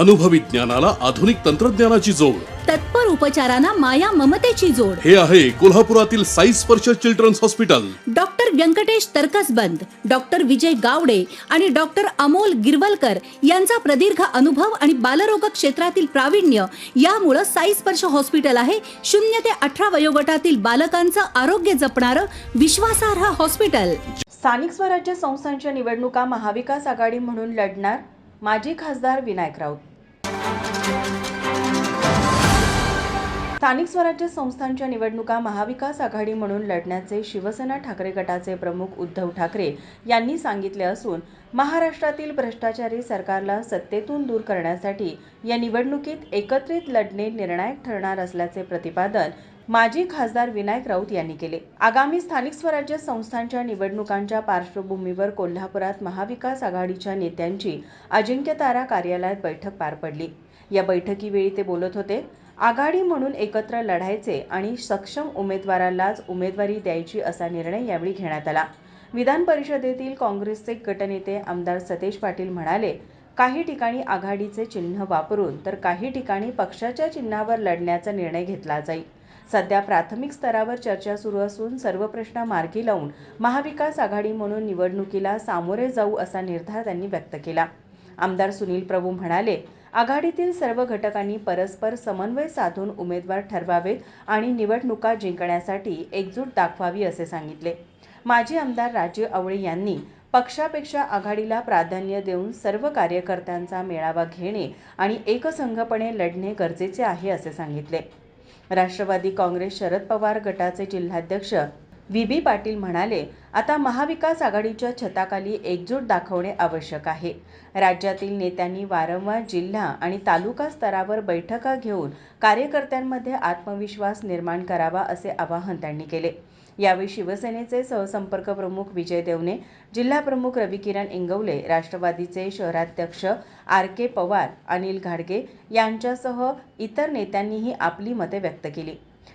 अनुभवी ज्ञानाला आधुनिक तंत्रज्ञानाची जोड. तत्पर उपचारांना माया ममतेची जोड. हे आहे कोल्हापुरातील Sai Sparsh children's hospital. Doctor Venkatesh Taraksaband doctor Vijay Gawade आणि डॉक्टर अमोल गिरवलकर यांचा प्रदीर्घ अनुभव आणि बालरोग क्षेत्रातील प्रावीण्य यामुळं साई स्पर्श हॉस्पिटल आहे. शून्य ते अठरा वयोगटातील बालकांचं आरोग्य जपणारं विश्वासार्ह हॉस्पिटल. स्थानिक स्वराज्य संस्थांच्या निवडणुका महाविकास आघाडी म्हणून लढणार माजी खासदार विनायक राऊत. स्थानिक स्वराज्य संस्थांच्या निवडणुका महाविकास आघाडी म्हणून लढण्याचे शिवसेना ठाकरे गटाचे प्रमुख उद्धव ठाकरे यांनी सांगितले असून महाराष्ट्रातील भ्रष्टाचारी सरकारला सत्तेतून दूर करण्यासाठी या निवडणुकीत एकत्रित लढणे निर्णायक ठरणार असल्याचे प्रतिपादन माजी खासदार विनायक राऊत यांनी केले. आगामी स्थानिक स्वराज्य संस्थांच्या निवडणुकांच्या पार्श्वभूमीवर कोल्हापुरात महाविकास आघाडीच्या नेत्यांची अजिंक्यतारा कार्यालयात बैठक पार पडली. या बैठकीवेळी ते बोलत होते आघाडी म्हणून एकत्र लढायचे आणि सक्षम उमेदवारालाच उमेदवारी द्यायची असा निर्णय यावेळी घेण्यात आला. विधान परिषदेतील काँग्रेसचे गटनेते आमदार सतेज पाटील म्हणाले काही ठिकाणी आघाडीचे चिन्ह वापरून तर काही ठिकाणी पक्षाच्या चिन्हावर लढण्याचा निर्णय घेतला जाईल. सध्या प्राथमिक स्तरावर चर्चा सुरू असून सर्व प्रश्न मार्गी लावून महाविकास आघाडी म्हणून निवडणुकीला सामोरे जाऊ असा निर्धार त्यांनी व्यक्त केला. आमदार सुनील प्रभू म्हणाले आघाडीतील सर्व घटकांनी परस्पर समन्वय साधून उमेदवार ठरवावेत आणि निवडणुका जिंकण्यासाठी एकजूट दाखवावी असे सांगितले. माजी आमदार राजीव आवळे यांनी पक्षापेक्षा आघाडीला प्राधान्य देऊन सर्व कार्यकर्त्यांचा मेळावा घेणे आणि एकसंघपणे लढणे गरजेचे आहे असे सांगितले. राष्ट्रवादी काँग्रेस शरद पवार गटाचे जिल्हाध्यक्ष व्ही. बी. पाटील म्हणाले आता महाविकास आघाडीच्या छताखाली एकजूट दाखवणे आवश्यक आहे. राज्यातील नेत्यांनी वारंवार जिल्हा आणि तालुका स्तरावर बैठका घेऊन कार्यकर्त्यांमध्ये आत्मविश्वास निर्माण करावा असे आवाहन त्यांनी केले. यावेळी शिवसेनेचे सहसंपर्क प्रमुख विजय देवने जिल्हाप्रमुख रविकिरण इंगवले राष्ट्रवादीचे शहराध्यक्ष आर. के. पवार अनिल घाडगे यांच्यासह इतर नेत्यांनीही आपली मते व्यक्त केली.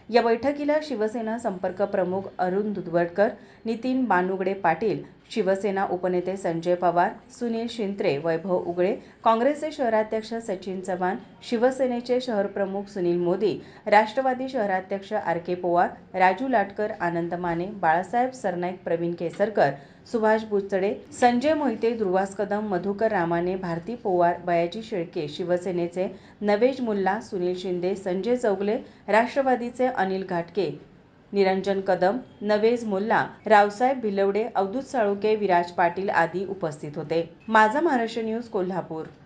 या बैठकीला शिवसेना संपर्क प्रमुख अरुण दुधवडकर नितीन बानुगडे पाटील शिवसेना उपनेते संजय पवार सुनील शिंत्रे वैभव उगळे काँग्रेसचे शहराध्यक्ष सचिन चव्हाण शिवसेनेचे शहरप्रमुख सुनील मोदी राष्ट्रवादी शहराध्यक्ष आर के पवार राजू लाटकर आनंद माने बाळासाहेब सरनाईक प्रवीण केसरकर सुभाष बुचडे संजय मोहिते ध्रुवास कदम मधुकर रामाने भारती पोवार बयाजी शेळके शिवसेनेचे नवेज मुल्ला सुनील शिंदे संजय चौगले राष्ट्रवादीचे अनिल घाटके निरंजन कदम नवेज मुल्ला रावसाहेब भिलवडे अवधूत साळुके विराज पाटील आदी उपस्थित होते. माझा महाराष्ट्र न्यूज कोल्हापूर.